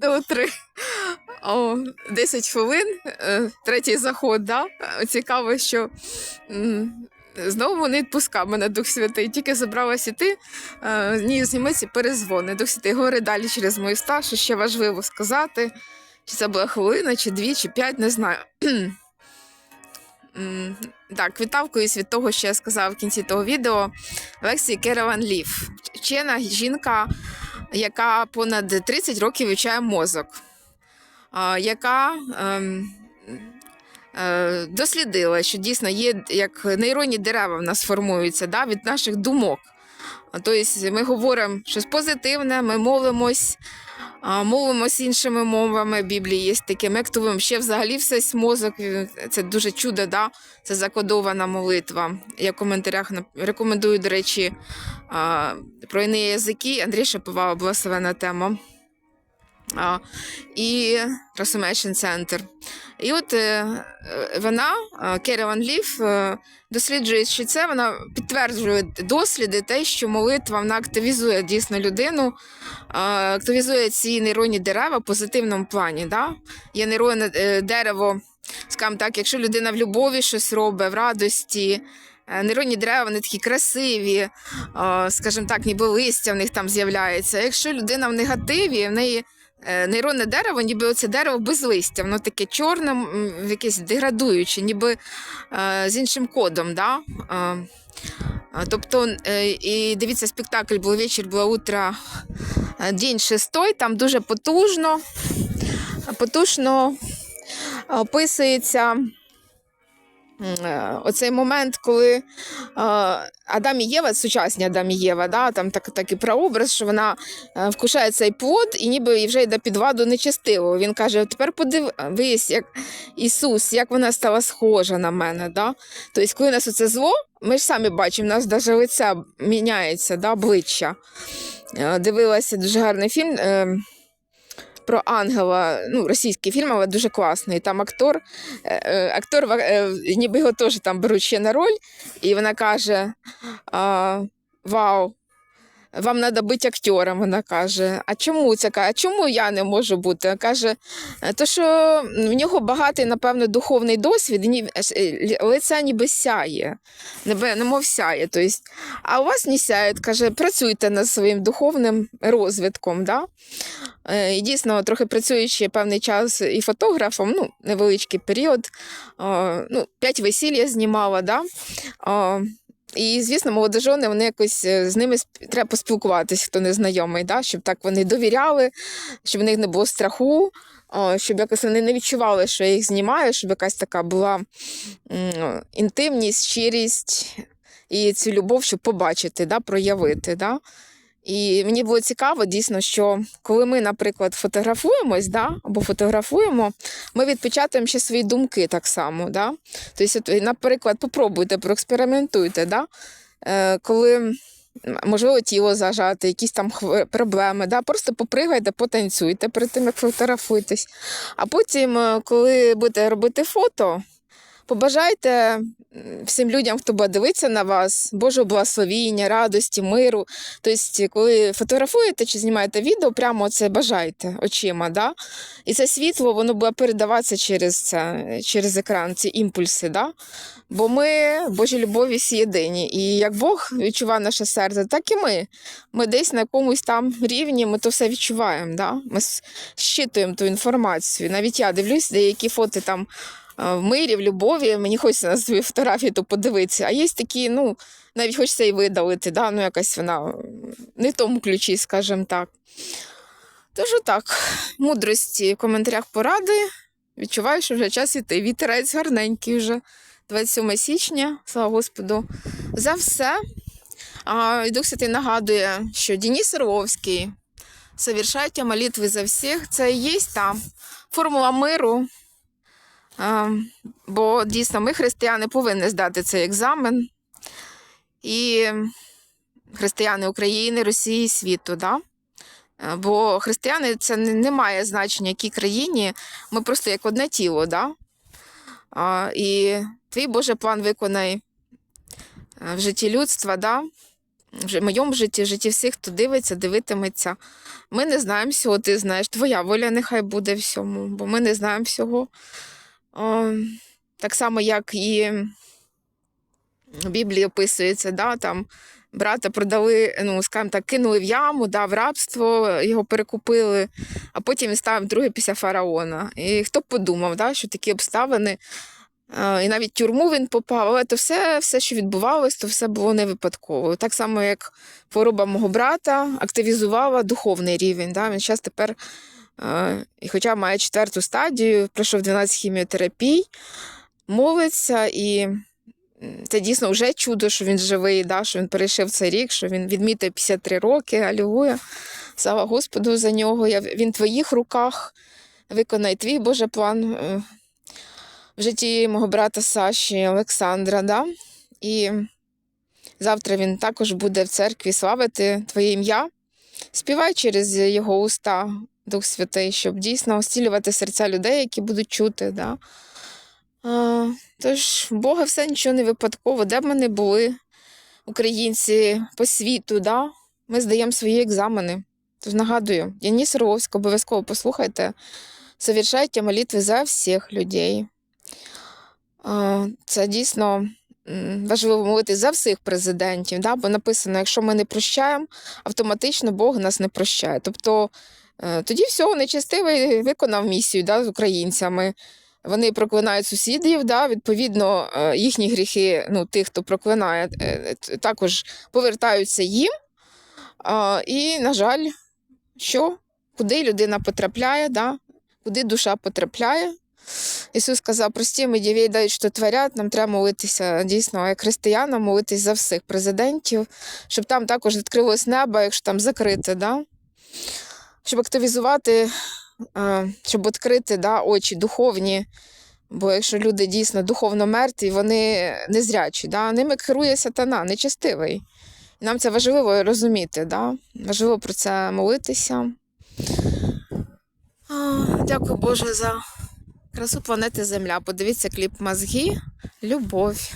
відео три. О, 10 хвилин, е, третій заход, да? Е, Цікаво, що знову не відпускав мене Дух Святий. Тільки забралась іти, е, ні, зніметься перезвони. Дух Святий говорить далі через мою ста, що ще важливо сказати. Чи це була хвилина, чи дві, чи п'ять, не знаю. Так, відтавкуюсь від того, що я сказала в кінці того відео. Лексі Кереван Лів, вчена жінка, яка понад 30 років вивчає мозок, яка ем, е, дослідила, що дійсно є як нейронні дерева в нас формуються да, від наших думок. Тобто ми говоримо щось позитивне, ми молимось, а, молимось іншими мовами. Біблії є таке. мектовим. ще взагалі все мозок. Це дуже чудо, да? це закодована молитва. Я в коментарях рекомендую, до речі, про іні язики. Андрій Шаповала, благословена тема. І Transformation Center. І от е, е, вона, е, Ван Ліф, е, досліджує, це вона підтверджує досліди, те, що молитва вона активізує дійсно людину, активізує ці нейронні дерева в позитивному плані. Да? Є нейронне дерево, скажімо так, якщо людина в любові щось робить, в радості. Нейронні дерева вони такі красиві, скажімо так, ніби листя в них там з'являється. Якщо людина в негативі, в неї нейронне дерево, ніби оце дерево без листя, воно таке чорне, якесь деградуюче, ніби е, з іншим кодом. Да? Е, е, Тобто, е, і дивіться, спектакль був вечір, було утро, е, день шестой, там дуже потужно, потужно описується. Е, Оцей момент, коли е, Адам і Єва, сучасні Адам і Єва, да, там так, такий прообраз, що вона е, вкушає цей плод і ніби вже йде під владу нечестивого. Він каже: тепер подивись, як Ісус, як вона стала схожа на мене. Да? Тобто, коли у нас оце зло, ми ж самі бачимо, у нас навіть лице міняється, да, обличчя. Дивилася дуже гарний фільм. Про ангела, ну, російський фільм, але дуже класний. Там актор, е, е, актор е, ніби його теж там беруть ще на роль, і вона каже: Вау, вам треба бути актором. Вона каже, а чому це? А чому я не можу бути? Каже, «Е, то що в нього багатий, напевно, духовний досвід, ні, е, лі- лице ніби сяє, немов сяє. Тобто, а у вас не сяє, каже, працюйте над своїм духовним розвитком. Да? Е, І дійсно, трохи працюючи певний час і фотографом, ну, невеличкий період, е, ну, п'ять весіль знімала. Да? Е, і, звісно, молодожони, вони якось е, з ними треба поспілкуватися, хто не знайомий, да? щоб так вони довіряли, щоб в них не було страху, щоб якось вони не відчували, що я їх знімаю, щоб якась така була інтимність, щирість і цю любов, щоб побачити, да? проявити. Да? І мені було цікаво, дійсно, що коли ми, наприклад, фотографуємось, да? або фотографуємо, ми відпечатуємо ще свої думки так само. Да? Тобто, наприклад, попробуйте, проекспериментуйте, да? е, коли можливо тіло зажати, якісь там проблеми, да? просто попригайте, потанцюйте перед тим, як фотографуєтесь. А потім, е, коли будете робити фото, побажайте всім людям, хто буде дивитися на вас, Божого благословіння, радості, миру. Тобто, коли фотографуєте чи знімаєте відео, прямо це бажайте очима. Да? І це світло воно буде передаватися через це, через екран, ці імпульси. Да? Бо ми в Божій любові всі єдині. І як Бог відчуває наше серце, так і ми. Ми десь на якомусь там рівні, ми то все відчуваємо. Да? Ми щитуємо ту інформацію. Навіть я дивлюсь, деякі фото там в мирі, в любові. Мені хочеться на свої фотографії то подивитися. А є такі, ну, навіть хочеться і видалити, да? ну якась вона не в тому ключі, скажімо так. Тож так, мудрості в коментарях поради. Відчуваю, що вже час іти. Вітерець гарненький вже. 27 січня, слава Господу, за все. А, і Дух Святий нагадує, що Денис Орловський «Совершайте молитви за всіх. Це і є там формула миру. Бо дійсно ми, християни, повинні здати цей екзамен. І християни України, Росії, світу. Да? Е, Бо християни це не, має значення, якій країні. Ми просто як одне тіло. Да? І твій Божий план виконай е, в житті людства, да? в моєму житті, в житті всіх, хто дивиться, дивитиметься. Ми не знаємо всього, ти знаєш. Твоя воля нехай буде всьому, бо ми не знаємо всього. О, так само, як і в Біблії описується, да, там брата продали, ну, скажімо так, кинули в яму, да, в рабство, його перекупили, а потім він став другий після фараона. І хто б подумав, да, що такі обставини. е, І навіть тюрму він попав, але то все, все, що відбувалось, то все було не випадково. Так само, як хвороба мого брата активізувала духовний рівень. Да? Він зараз тепер, і хоча має четверту стадію, пройшов 12 хіміотерапій, молиться, і це дійсно вже чудо, що він живий, да? що він пережив цей рік, що він відмітив 53 роки. Алілуя. Слава Господу за нього. Він в твоїх руках. Виконай твій Боже план е, в житті мого брата Саші Олександра. Да? І завтра він також буде в церкві славити Твоє ім'я. Співай через його уста, Дух Святий, щоб дійсно зцілювати серця людей, які будуть чути. Да? А, тож, Бога все нічого не випадково, де б ми не були, українці по світу, да? ми здаємо свої екзамени. Тож нагадую, Яніс Ровська, обов'язково послухайте. Совершайте молитви за всіх людей. А, Це дійсно важливо молитись за всіх президентів, да? бо написано, якщо ми не прощаємо, автоматично Бог нас не прощає. Тобто тоді все, нечестивий виконав місію да, з українцями. Вони проклинають сусідів, да, відповідно, е, їхні гріхи, ну, тих, хто проклинає, е, також повертаються їм. І, на жаль, що? Куди людина потрапляє, да? куди душа потрапляє. Ісус сказав, прості ми дівей дають, що творять, нам треба молитися дійсно, як християнам, молитись за всіх президентів, щоб там також відкрилось небо, якщо там закрите, да? Щоб активізувати, е, щоб відкрити да, очі духовні. Бо якщо люди дійсно духовно мертві, вони незрячі, да? ними керує сатана, нечестивий. І нам це важливо розуміти, да? важливо про це молитися. А, Дякую Боже за красу планети Земля. Подивіться кліп мозги, любов.